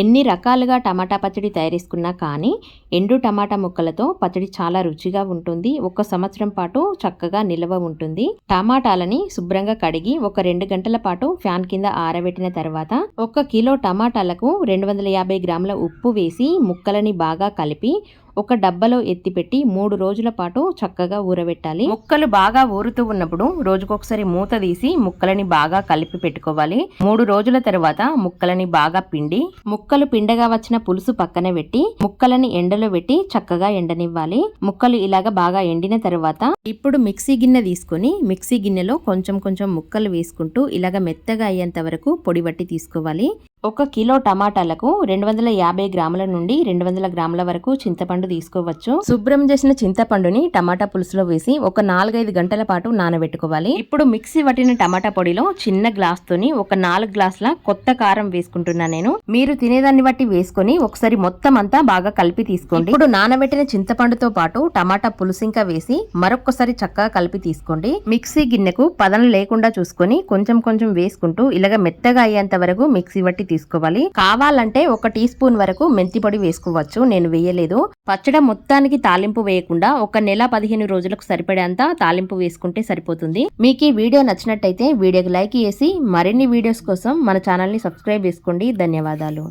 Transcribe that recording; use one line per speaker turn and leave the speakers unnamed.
ఎన్ని రకాలుగా టమాటా పచ్చడి తయారేసుకున్నా కానీ ఎండు టమాటా ముక్కలతో పచ్చడి చాలా రుచిగా ఉంటుంది. ఒక సంవత్సరం పాటు చక్కగా నిల్వ ఉంటుంది. టమాటాలని శుభ్రంగా కడిగి ఒక రెండు గంటల పాటు ఫ్యాన్ కింద ఆరబెట్టిన తర్వాత ఒక కిలో టమాటాలకు రెండు వందల యాభై గ్రాముల ఉప్పు వేసి ముక్కలని బాగా కలిపి ఒక డబ్బాలో ఎత్తిపెట్టి మూడు రోజుల పాటు చక్కగా ఊరబెట్టాలి. ముక్కలు బాగా ఊరుతూ ఉన్నప్పుడు రోజుకొకసారి మూత తీసి ముక్కలని బాగా కలిపి పెట్టుకోవాలి. మూడు రోజుల తర్వాత ముక్కలని బాగా పిండి ముక్కలు పిండగా వచ్చిన పులుసు పక్కన పెట్టి ముక్కలని ఎండలో పెట్టి చక్కగా ఎండనివ్వాలి. ముక్కలు ఇలాగ బాగా ఎండిన తర్వాత ఇప్పుడు మిక్సీ గిన్నె తీసుకొని మిక్సీ గిన్నెలో కొంచెం కొంచెం ముక్కలు వేసుకుంటూ ఇలాగ మెత్తగా అయ్యేంత వరకు పొడి బట్టి తీసుకోవాలి. ఒక కిలో టమాటాలకు రెండు వందల యాభై గ్రాముల నుండి రెండు వందల గ్రాముల వరకు చింతపండు తీసుకోవచ్చు. శుభ్రం చేసిన చింతపండుని టమాటా పులుసులో వేసి ఒక నాలుగైదు గంటల పాటు నానబెట్టుకోవాలి. ఇప్పుడు మిక్సీ పట్టిన టమాటా పొడిలో చిన్న గ్లాస్ తోని ఒక నాలుగు గ్లాసుల కొత్త కారం వేసుకుంటున్నా నేను. మీరు తినేదాన్ని బట్టి వేసుకొని ఒకసారి మొత్తం అంతా బాగా కలిపి తీసుకోండి. ఇప్పుడు నానబెట్టిన చింతపండుతో పాటు టమాటా పులుసు ఇంకా వేసి మరొకసారి చక్కగా కలిపి తీసుకోండి. మిక్సీ గిన్నెకు పదన లేకుండా చూసుకొని కొంచెం కొంచెం వేసుకుంటూ ఇలాగ మెత్తగా అయ్యేంత వరకు మిక్సీ బట్టి తీసుకోవాలి. కావాలంటే ఒక టీ స్పూన్ వరకు మెంతి పొడి వేసుకోవచ్చు. నేను వేయలేదు. పచ్చడి మొత్తానికి తాలింపు వేయకుండా ఒక నెల పదిహేను రోజులకు సరిపడేంత తాలింపు వేసుకుంటే సరిపోతుంది. మీకు ఈ వీడియో నచ్చినట్టయితే వీడియోకి లైక్ చేసి మరిన్ని వీడియోస్ కోసం మన ఛానల్ని సబ్స్క్రైబ్ చేసుకోండి. ధన్యవాదాలు.